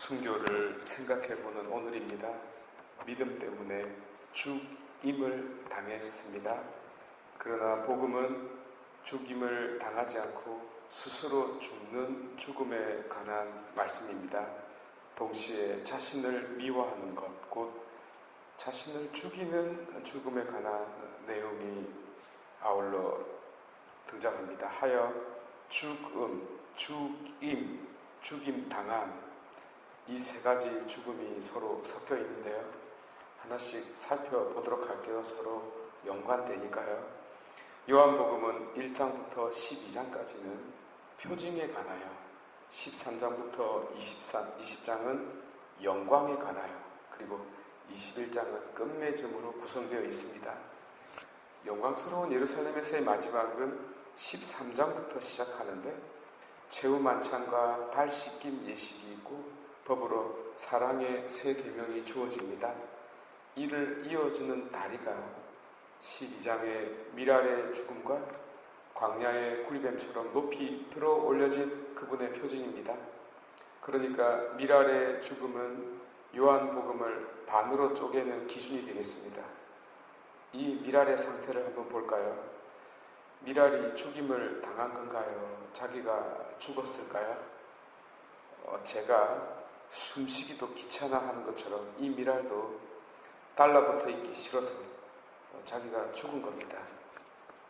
순교를 생각해보는 오늘입니다. 믿음 때문에 죽임을 당했습니다. 그러나 복음은 죽임을 당하지 않고 스스로 죽는 죽음에 관한 말씀입니다. 동시에 자신을 미워하는 것, 곧 자신을 죽이는 죽음에 관한 내용이 아울러 등장합니다. 하여 죽음, 죽임, 죽임 당한 이 세 가지 죽음이 서로 섞여 있는데요. 하나씩 살펴보도록 할게요. 서로 연관되니까요. 요한복음은 1장부터 12장까지는 표징에 관하여 13장부터 23, 20장은 영광에 관하여 그리고 21장은 끝맺음으로 구성되어 있습니다. 영광스러운 예루살렘에서의 마지막은 13장부터 시작하는데 최후 만찬과 발 씻김 예식이 있고 더불어 사랑의 새 계명이 주어집니다. 이를 이어주는 다리가 12장의 미랄의 죽음과 광야의 구리뱀처럼 높이 들어 올려진 그분의 표징입니다. 그러니까 미랄의 죽음은 요한복음을 반으로 쪼개는 기준이 되겠습니다. 이 미랄의 상태를 한번 볼까요? 미랄이 죽임을 당한 건가요? 자기가 죽었을까요? 어, 제가 숨쉬기도 귀찮아하는 것처럼 이 미랄도 달라붙어 있기 싫어서 어, 자기가 죽은 겁니다.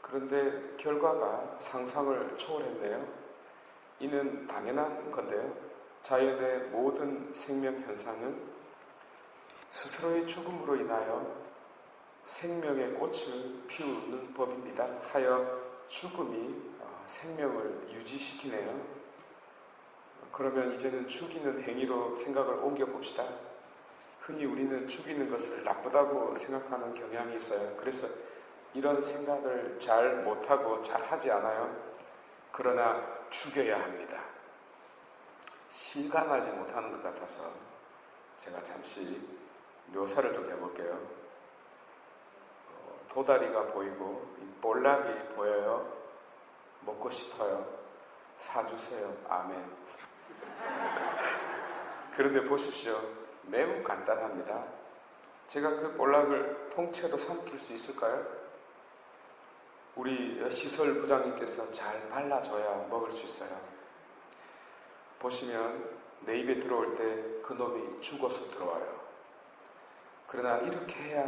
그런데 결과가 상상을 초월했네요. 이는 당연한 건데요. 자연의 모든 생명 현상은 스스로의 죽음으로 인하여 생명의 꽃을 피우는 법입니다. 하여 죽음이 어, 생명을 유지시키네요. 그러면 이제는 죽이는 행위로 생각을 옮겨 봅시다. 흔히 우리는 죽이는 것을 나쁘다고 생각하는 경향이 있어요. 그래서 이런 생각을 잘 못하고 잘 하지 않아요. 그러나 죽여야 합니다. 실감하지 못하는 것 같아서 제가 잠시 묘사를 좀 해볼게요. 어, 도다리가 보이고 볼락이 보여요. 먹고 싶어요. 사주세요. 아멘. 그런데 보십시오. 매우 간단합니다. 제가 그 볼락을 통째로 삼킬 수 있을까요? 우리 시설 부장님께서 잘 발라줘야 먹을 수 있어요. 보시면 내 입에 들어올 때 그 놈이 죽어서 들어와요. 그러나 이렇게 해야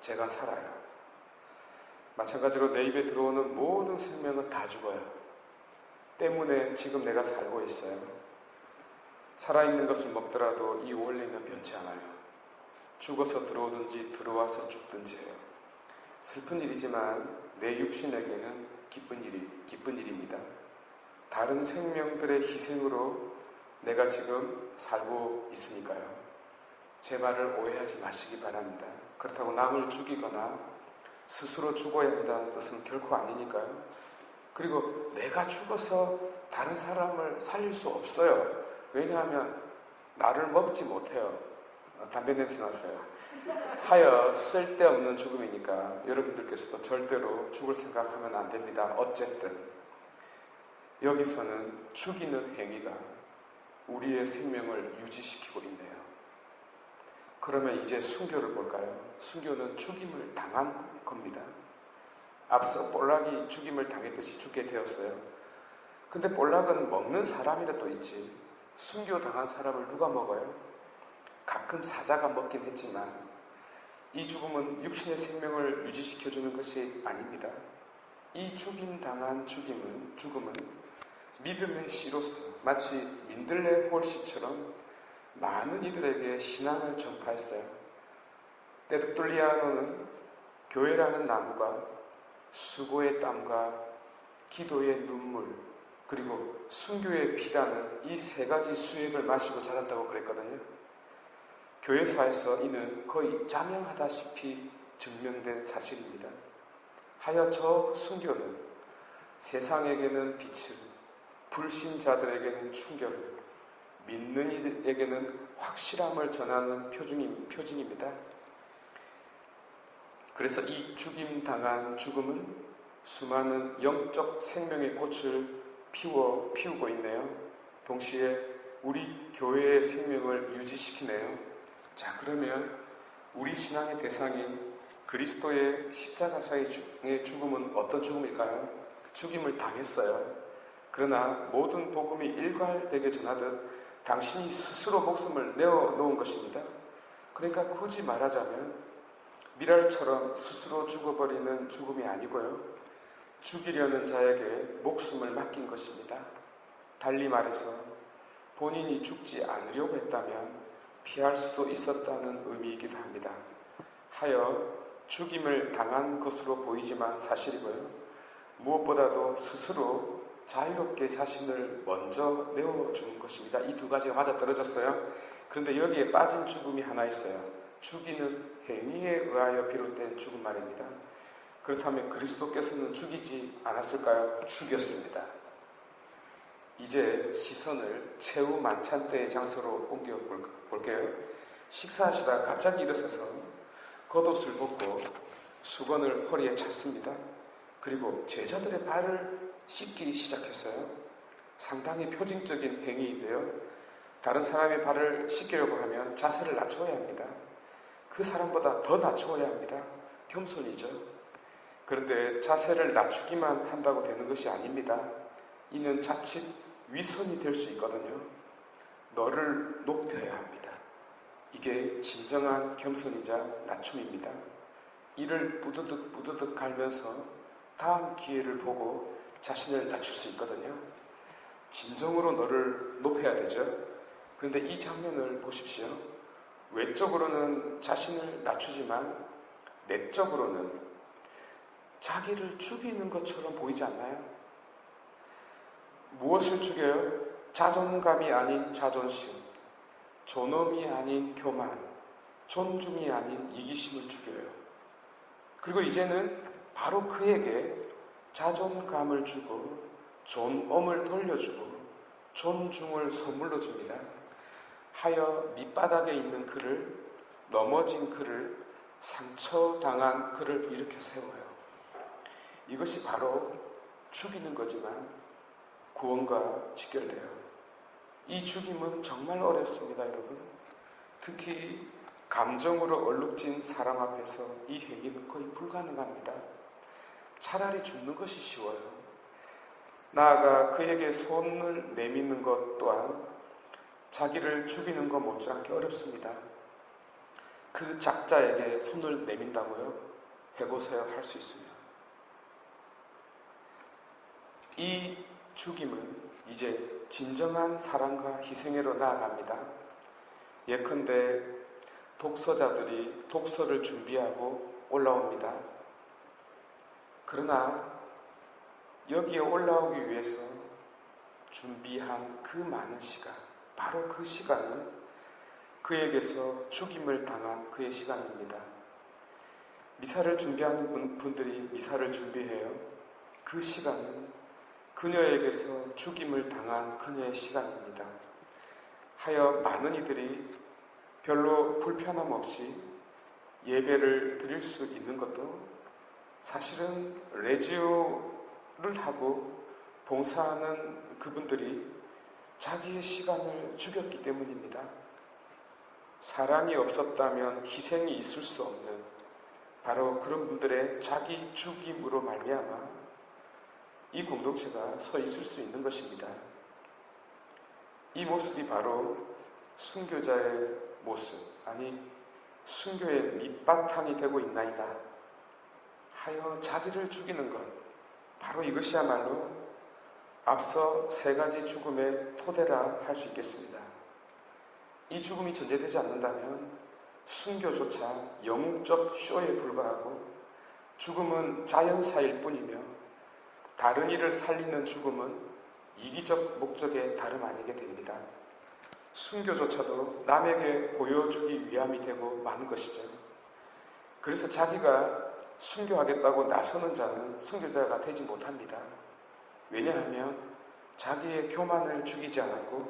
제가 살아요. 마찬가지로 내 입에 들어오는 모든 생명은 다 죽어요. 때문에 지금 내가 살고 있어요. 살아있는 것을 먹더라도 이 원리는 변치 않아요. 죽어서 들어오든지 들어와서 죽든지 해요. 슬픈 일이지만 내 육신에게는 기쁜 일이 기쁜 일입니다. 다른 생명들의 희생으로 내가 지금 살고 있으니까요. 제 말을 오해하지 마시기 바랍니다. 그렇다고 남을 죽이거나 스스로 죽어야 한다는 뜻은 결코 아니니까요. 그리고 내가 죽어서 다른 사람을 살릴 수 없어요. 왜냐하면 나를 먹지 못해요. 담배 냄새 나세요. 하여 쓸데없는 죽음이니까 여러분들께서도 절대로 죽을 생각하면 안 됩니다. 어쨌든 여기서는 죽이는 행위가 우리의 생명을 유지시키고 있네요. 그러면 이제 순교를 볼까요? 순교는 죽임을 당한 겁니다. 앞서 볼락이 죽임을 당했듯이 죽게 되었어요. 근데 볼락은 먹는 사람이라 또 있지. 순교 당한 사람을 누가 먹어요? 가끔 사자가 먹긴 했지만 이 죽음은 육신의 생명을 유지시켜주는 것이 아닙니다. 이 죽임 당한 죽임은 죽음은 믿음의 씨로서 마치 민들레 홀씨처럼 많은 이들에게 신앙을 전파했어요. 테르툴리아노는 교회라는 나무가 수고의 땀과 기도의 눈물 그리고 순교의 피라는 이 세 가지 수액을 마시고 자랐다고 그랬거든요. 교회사에서 이는 거의 자명하다시피 증명된 사실입니다. 하여 저 순교는 세상에게는 빛을, 불신자들에게는 충격을, 믿는 이들에게는 확실함을 전하는 표징, 표징입니다. 그래서 이 죽임 당한 죽음은 수많은 영적 생명의 꽃을 피워 피우고 있네요. 동시에 우리 교회의 생명을 유지시키네요. 자, 그러면 우리 신앙의 대상인 그리스도의 십자가사의 죽음은 어떤 죽음일까요? 죽임을 당했어요. 그러나 모든 복음이 일괄되게 전하듯 당신이 스스로 목숨을 내어 놓은 것입니다. 그러니까 굳이 말하자면 미랄처럼 스스로 죽어버리는 죽음이 아니고요. 죽이려는 자에게 목숨을 맡긴 것입니다. 달리 말해서 본인이 죽지 않으려고 했다면 피할 수도 있었다는 의미이기도 합니다. 하여 죽임을 당한 것으로 보이지만 사실이고요. 무엇보다도 스스로 자유롭게 자신을 먼저 내어주는 것입니다. 이 두 가지가 맞아 떨어졌어요. 그런데 여기에 빠진 죽음이 하나 있어요. 죽이는 행위에 의하여 비롯된 죽음 말입니다. 그렇다면 그리스도께서는 죽이지 않았을까요? 죽였습니다. 이제 시선을 최후 만찬 때의 장소로 옮겨 볼게요. 식사하시다 갑자기 일어서서 겉옷을 벗고 수건을 허리에 찼습니다. 그리고 제자들의 발을 씻기 시작했어요. 상당히 표징적인 행위인데요. 다른 사람의 발을 씻기려고 하면 자세를 낮춰야 합니다. 그 사람보다 더 낮춰야 합니다. 겸손이죠. 그런데 자세를 낮추기만 한다고 되는 것이 아닙니다. 이는 자칫 위선이 될 수 있거든요. 너를 높여야 합니다. 이게 진정한 겸손이자 낮춤입니다. 이를 부드득 부드득 갈면서 다음 기회를 보고 자신을 낮출 수 있거든요. 진정으로 너를 높여야 되죠. 그런데 이 장면을 보십시오. 외적으로는 자신을 낮추지만 내적으로는 자기를 죽이는 것처럼 보이지 않나요? 무엇을 죽여요? 자존감이 아닌 자존심, 존엄이 아닌 교만, 존중이 아닌 이기심을 죽여요. 그리고 이제는 바로 그에게 자존감을 주고 존엄을 돌려주고 존중을 선물로 줍니다. 하여 밑바닥에 있는 그를 넘어진 그를 상처당한 그를 이렇게 세워요. 이것이 바로 죽이는 거지만 구원과 직결돼요. 이 죽임은 정말 어렵습니다, 여러분. 특히 감정으로 얼룩진 사람 앞에서 이 행위는 거의 불가능합니다. 차라리 죽는 것이 쉬워요. 나아가 그에게 손을 내미는 것 또한 자기를 죽이는 것 못지않게 어렵습니다. 그 작자에게 손을 내민다고요? 해보세요. 할 수 있으면. 이 죽임은 이제 진정한 사랑과 희생으로 나아갑니다. 예컨대 독서자들이 독서를 준비하고 올라옵니다. 그러나 여기에 올라오기 위해서 준비한 그 많은 시간, 바로 그 시간은 그에게서 죽임을 당한 그의 시간입니다. 미사를 준비하는 분들이 미사를 준비해요. 그 시간은 그녀에게서 죽임을 당한 그녀의 시간입니다. 하여 많은 이들이 별로 불편함 없이 예배를 드릴 수 있는 것도 사실은 레지오를 하고 봉사하는 그분들이 자기의 시간을 죽였기 때문입니다. 사랑이 없었다면 희생이 있을 수 없는 바로 그런 분들의 자기 죽임으로 말미암아 이 공동체가 서 있을 수 있는 것입니다. 이 모습이 바로 순교자의 모습, 아니 순교의 밑바탕이 되고 있나이다. 하여 자기를 죽이는 것, 바로 이것이야말로 앞서 세 가지 죽음의 토대라 할 수 있겠습니다. 이 죽음이 전제되지 않는다면 순교조차 영적 쇼에 불과하고 죽음은 자연사일 뿐이며 다른 이를 살리는 죽음은 이기적 목적에 다름 아니게 됩니다. 순교조차도 남에게 보여주기 위함이 되고 많은 것이죠. 그래서 자기가 순교하겠다고 나서는 자는 순교자가 되지 못합니다. 왜냐하면 자기의 교만을 죽이지 않았고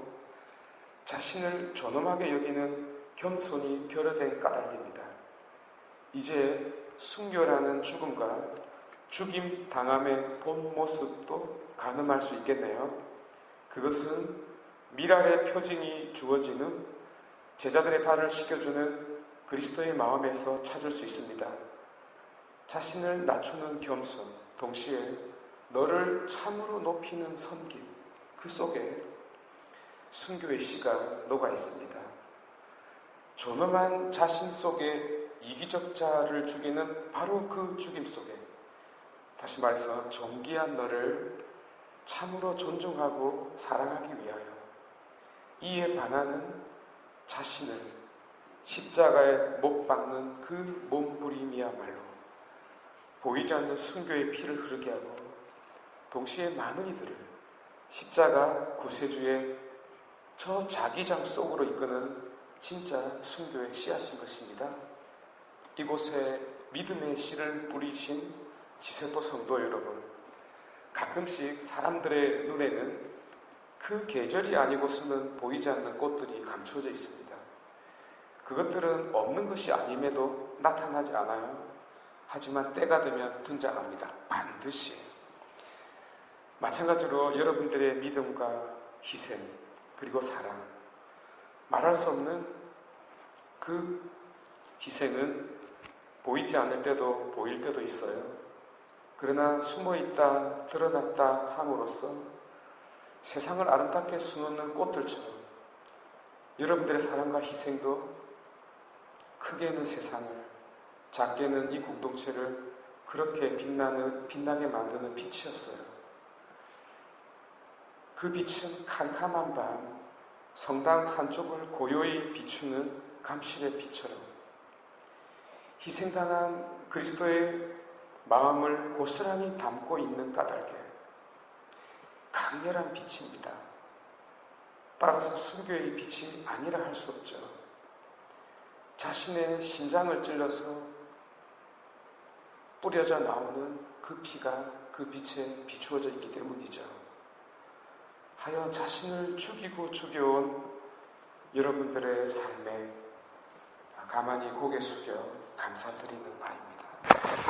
자신을 존엄하게 여기는 겸손이 결여된 까닭입니다. 이제 순교라는 죽음과 죽임 당함의 본 모습도 가늠할 수 있겠네요. 그것은 미랄의 표징이 주어지는 제자들의 발을 씻겨주는 그리스도의 마음에서 찾을 수 있습니다. 자신을 낮추는 겸손, 동시에 너를 참으로 높이는 섬김, 그 속에 순교의 씨가 녹아 있습니다. 존엄한 자신 속에 이기적 자를 죽이는 바로 그 죽임 속에 다시 말해서 존귀한 너를 참으로 존중하고 사랑하기 위하여 이에 반하는 자신을 십자가에 못 박는 그 몸부림이야말로 보이지 않는 순교의 피를 흐르게 하고 동시에 많은 이들을 십자가 구세주의 저 자기장 속으로 이끄는 진짜 순교의 씨앗인 것입니다. 이곳에 믿음의 씨를 뿌리신 지세포 성도 여러분, 가끔씩 사람들의 눈에는 그 계절이 아니고서는 보이지 않는 꽃들이 감추어져 있습니다. 그것들은 없는 것이 아님에도 나타나지 않아요. 하지만 때가 되면 등장합니다. 반드시. 마찬가지로 여러분들의 믿음과 희생, 그리고 사랑. 말할 수 없는 그 희생은 보이지 않을 때도 보일 때도 있어요. 그러나 숨어 있다, 드러났다 함으로써 세상을 아름답게 수놓는 꽃들처럼 여러분들의 사랑과 희생도 크게는 세상을, 작게는 이 공동체를 그렇게 빛나는, 빛나게 만드는 빛이었어요. 그 빛은 캄캄한 밤, 성당 한쪽을 고요히 비추는 감실의 빛처럼 희생당한 그리스도의 마음을 고스란히 담고 있는 까닭에 강렬한 빛입니다. 따라서 순교의 빛이 아니라 할 수 없죠. 자신의 심장을 찔러서 뿌려져 나오는 그 피가 그 빛에 비추어져 있기 때문이죠. 하여 자신을 죽이고 죽여온 여러분들의 삶에 가만히 고개 숙여 감사드리는 바입니다.